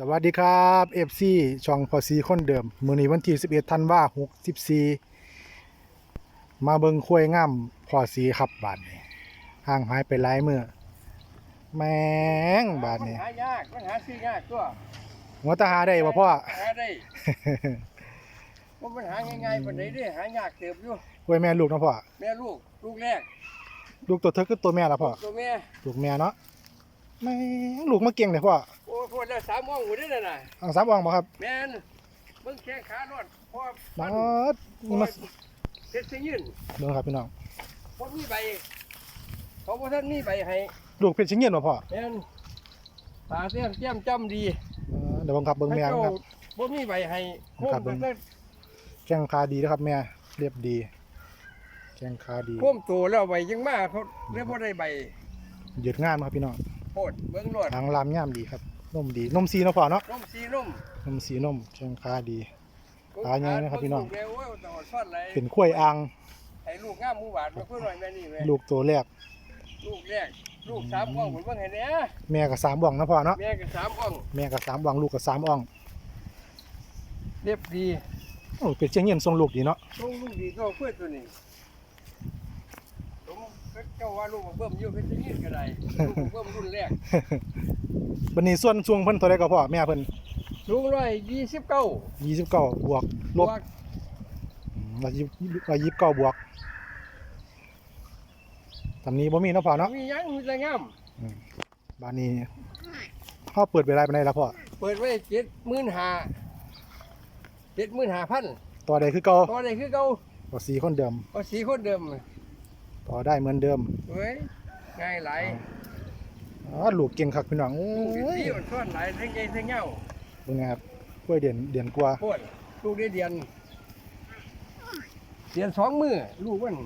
สวัสดีครับเอฟซีช่องพอซีคนเดิม มือนี้วันที่ 11ธันวาคม64มาเบิงคุ้ยง่ามพอซีครับบาทนี้ห่างหายไปหลายมือแมงบาทนี้มันหายากมันหาซื้อยากตัวหัวตาหาได้บ่พ่อหาได้ว่ามันหาง่ายๆปานใดเด้หายากเติบอยู่คุ้ยแม่ลูกเนาะพ่อแม่ลูกลูกแรก ลูกตัวเธอคือตัวแม่ละพ่อตัวแม่ลูกแม่เนาะ แม่งลูกมาเก่งเลยพ่อโอ้พ่อได้สามโมงอยู่เด้นั่นน่ะเอาสามอ่องบ่ครับแม่นเบิ่งแข้งขาโนดพ่อมาฟันดนี่มาเฮ็ดสิยืนเบิ่งครับพี่น้องบ่มีใบเขาบ่ทันมีใบให้ลูกเพชรชิงเงียนบ่พ่อแม่นตาเตี้ยมเตี้ยมจำดีเออเดี๋ยวผมขับเบิ่งแม่ถ้าคเจ้ารับบ่มีใบให้โค้มครับเบิ่กังนได้แข้งขาดีนะครับแม่เรียบดีแข้งขาดีโค้มโตแล้วใบยังมาเขาเลยบ่ได้ใบหยุดงานครับพี่น้องโพดเบิ่งรวดหางลามย่ามดีครับนมดีนมซีเนาะพ่อเนาะนมสีนุ่มนมสีนมแข้งขาดี ตาใหญ่นะครับพี่น้องเบิ่ลูกแล้วโยตอดฟันไหลเป็นข้วยอ่างให้ลูกงามหมู่บาทมาเพื่อหน่อยแม่นี่แม่ลูกตัวแรก ลูกแรกลูกสามอ่องเหมือนเบิ่งให้แหน่แม่กับสามอ่องนะพ่อเนาะแม่ก็สามอ่องแม่กับสามอ่องลูกกับสามอ่องเรียบดีโอ้เป็นเชียงเงียนทรงลูกดีเนาะลูกลูกดีก็เพื่อตัวนี้ผมก็ เจ้าว่าลูกของเบิ่มอยู่เพิ่นจะยืนก็ได้ลูกของเบิ่มรุ่นแรกบันนี้ส่วนช่วงเพิ่นเท่าไรก็พ่อแม่เพิ่นสูงร้อยยี่สิบเก้ายี่สิบเก้าบวกลบร้อยยี่ร้อยยี่สิบเก้าบวกตำนี้บ่มีเนาะพ่อเนาะมีหยังมีแต่งามบ้านนี้พ่อเปิดเวลาไปไหนแล้วพ่อเปิดไว้เจ็ดหมื่นห้าเจ็ดหมื่นห้าพันต่อได้คือเก่าต่อได้คือเก่าต่อสีคนเดิมเอาสีคนเดิม ต่อได้เหมือนเดิมเฮ้ยง่ายหลายอ๋อลูกเก่งคักพี่น้องเอ้ลูกยที่มันซ่อนหลายทั้งใหญ่ทั้งเงาเป็นไงครับกล้วยเด่นเด่นกว่าโคตรลูกได้เดียนเดียนสองมือลูกมัน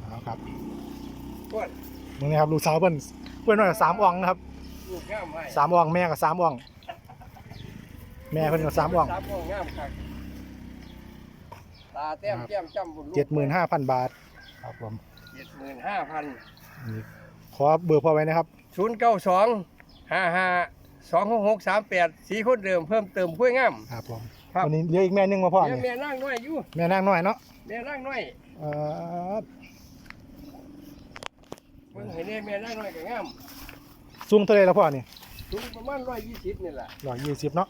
เอาครับโคตรมึงนี่ครับลูกสาวเพิ่นเพิ่นน้อยกับสามอ่องนะครับลูกงามไว้สามอ่องแม่กับสามอ่อง แม่เพิ่นกับสามอ่องสามอ่องงามคักตาแต้มแก้มจำบุญเจ็ดหมื่นห้าพันบาทครับผม เจ็ดหมื่นห้าพันนี่ขอเบอร์พ่อไว้นะครับ ศูนย์เก้าสองห้าห้าสองหกหกสามแปดสีคนเดิมเพิ่มเติมพ้วยงาม ครับผมครับ วันนี้เหลืออีกแม่หนึงมาพ่อแม่นี่แม่นั่งน้อยอยู่แม่นางน้อยเนาะแม่นั่งน้อยเอ่อเพิ่งเห็นแม่นั่งน้อยก็งามสูงเท่าไหรแล้วพ่อนี่สูงประมาณร้อยยี่สิบนี่แหละร้อยยี่สิบเนาะ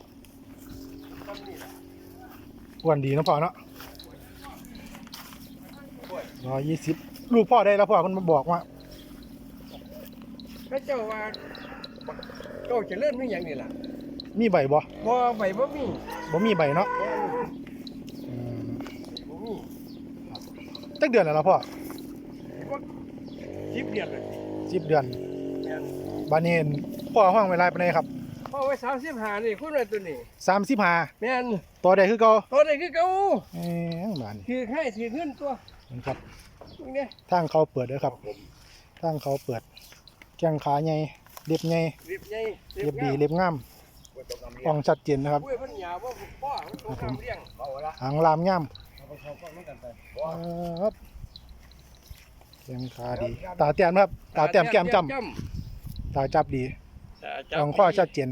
ทำนี่แหละอ้วนดีเนาะพ่อเนาะโอ้ยร้อยยี่สิบ ลูกพ่อได้แล้วพ่อเพิ่นมาบอกว่าพระเจ้าว่าเจ้าเจะเลื่อนไม่อย่างนี่ล่ะมีใบบ่บ่ใบบ่มีบ่มีใบเนาะบ่อืมบ่มีจักเดือนแล้วล่ะพ่อบ่สิบเดือนเลยสิบเดือนแม่นบานนี้พ่อห้องเวลาไปไหนครับพอไว้สามสิบห้านี่คุณว่าตัวนี้สามสิบห้าแม่นต่อได้คือเก่าตัวนี้คือเก่าเอ้ยบานนี้คือให้ถือเงินตัว นะครับตรงเนี้ยทางเขาเปิดเด้อครับทางเขาเปิดแข้งขาใหญ่เล็บใหญ่เรียบใหญ่เล็บดีเล็บงามอ่องชัดเจนนะครับกล้วยเพิ่นหยาบ่ป้อมันตัวกำเลี้ยงเอาละหางลามงามเอาเข้าฟังกันไปครับแข้งขาดี ตาแต้มครับ ตาแต้มแก้มจำตาจับดีจ้ำอ่องข้อชัดเจน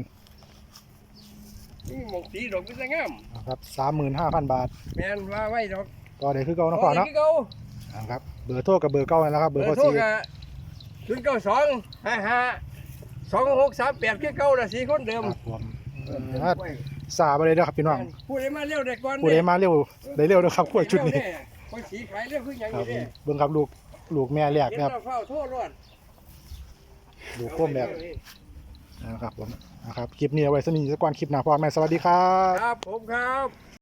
นี่หมองสีดอกมันจะงามนะครับสามหมื่นห้าพันบาทแม่นว่าไว้ดอก ต่อได้คือเก่าเนาะพ่อเนาะคือเก่านะครับ เบอร์โทรกับเบอร์เก่านั่นแหละครับ เบอร์พ่อโทรสีกะศูนย์เก้าสองห้าห้าสองหกสามแปดคือเก่าละสีคนเดิมครับผมครับสาไปเลยเด้อครับพี่น้องพูดได้มาเร็วได้ก่อนผู้ใดมาเร็วได้เร็วเด้อครับขวดชุดนี้คนสีขายเร็วคืออย่างครับนี้ผเด้มเบิ่งครับลูกลูกแม่แรกเห็นนะครับเราเฝ้าโทษรอดลูกโค้มแบบนะครับผมนะครับคลิปนี้เอาไว้สนิทสักวันคลิปหน้าพอดแม่สวัสดีครับ ครับผมครับ